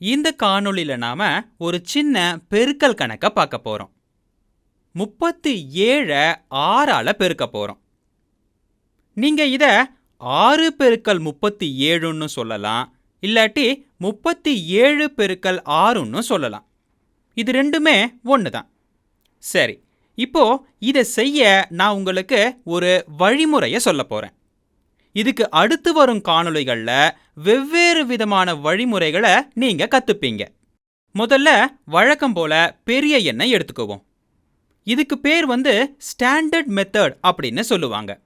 இந்த காணொளியில் நாம ஒரு சின்ன பெருக்கல் கணக்க பார்க்க போறோம். முப்பத்தி ஏழ ஆறால பெருக்க போறோம். நீங்க இத ஆறு பெருக்கல் முப்பத்தி ஏழுன்னு சொல்லலாம். இல்லாட்டி முப்பத்தி ஏழு பெருக்கல் ஆறுன்னு சொல்லலாம். இது ரெண்டுமே ஒன்று தான் சரி இப்போ இதை செய்ய நான் உங்களுக்கு ஒரு வழிமுறையை சொல்ல போறேன். இதுக்கு அடுத்து வரும் காணொளிகளில் வெவ்வேறு விதமான வழிமுறைகளை நீங்க கத்துப்பீங்க. முதல்ல வழக்கம் போல பெரிய எண்ணெய் எடுத்துக்குவோம். இதுக்கு பேர் வந்து ஸ்டாண்டர்ட் மெத்தட் அப்படின்னு சொல்லுவாங்க.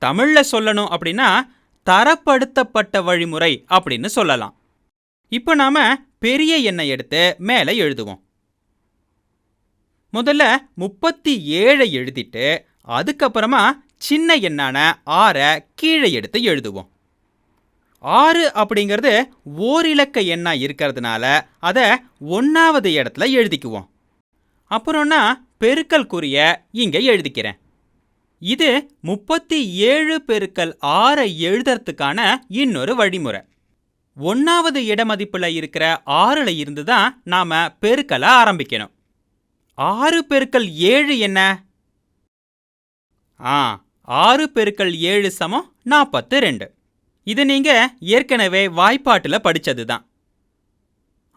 தமிழ்ல சொல்லணும் அப்படின்னா தரப்படுத்தப்பட்ட வழிமுறை அப்படின்னு சொல்லலாம். இப்போ நாம பெரிய எண்ணெய் எடுத்து மேலே எழுதுவோம். முதல்ல முப்பத்தி ஏழை எழுதிட்டு அதுக்கப்புறமா சின்ன எண்ணான ஆறை கீழே எடுத்து எழுதுவோம். ஆறு அப்படிங்கிறது ஓரிலக்க எண்ணாக இருக்கிறதுனால அதை ஒன்றாவது இடத்துல எழுதிக்குவோம். அப்புறம்னா பெருக்கல் குறிய இங்கே எழுதிக்கிறேன். இது முப்பத்தி ஏழு பெருக்கல் ஆறை எழுதுறதுக்கான இன்னொரு வழிமுறை. ஒன்றாவது இடமதிப்பில் இருக்கிற ஆறில் இருந்து தான் நாம் பெருக்கலை ஆரம்பிக்கணும். ஆறு பெருக்கல் ஏழு என்ன? ஆ ஆறு பெருக்கல் ஏழு சமம் நாற்பத்து ரெண்டு. இது நீங்க ஏற்கனவே வாய்ப்பாட்டில் படிச்சது தான்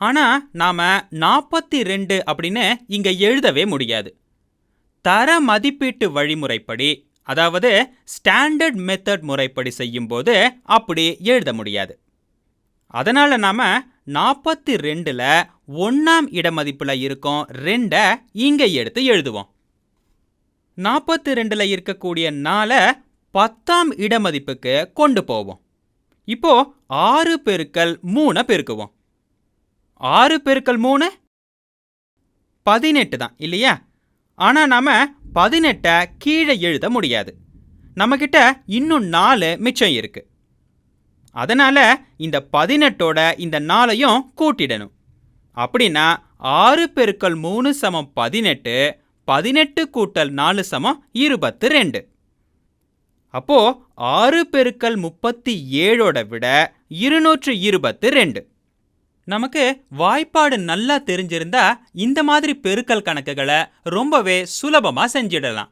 ஆனா நாம நாற்பத்தி ரெண்டு அப்படின்னு இங்க எழுதவே முடியாது. தர மதிப்பீட்டு வழிமுறைப்படி அதாவது ஸ்டாண்டர்ட் மெத்தட் முறைப்படி செய்யும்போது அப்படி எழுத முடியாது. அதனால நாம நாற்பத்தி ரெண்டுல ஒன்னாம் இடமதிப்புல இருக்கும் ரெண்டை இங்கே எடுத்து எழுதுவோம். நாற்பத்தி ரெண்டுல இருக்கக்கூடிய நாளை பத்தாம் இடமதிப்புக்கு கொண்டு போவோம். இப்போ ஆறு பெருக்கல் மூணை பெருக்குவோம். ஆறு பெருக்கல் மூணு பதினெட்டு தான் இல்லையா? ஆனா நம்ம பதினெட்டை கீழே எழுத முடியாது. நம்மக்கிட்ட இன்னும் நாலு மிச்சம் இருக்கு. அதனால இந்த பதினெட்டோட இந்த நாளையும் கூட்டிடணும். அப்படின்னா ஆறு பெருக்கல் மூணு சமம் பதினெட்டு பதினெட்டு கூட்டல் நாலு சமம் இருபத்து ரெண்டு. அப்போ ஆறு பெருக்கல் முப்பத்தி ஏழோட விட இருநூற்று இருபத்து ரெண்டு. நமக்கு வாய்ப்பாடு நல்லா தெரிஞ்சிருந்தா இந்த மாதிரி பெருக்கல் கணக்குகளை ரொம்பவே சுலபமா செஞ்சிடலாம்.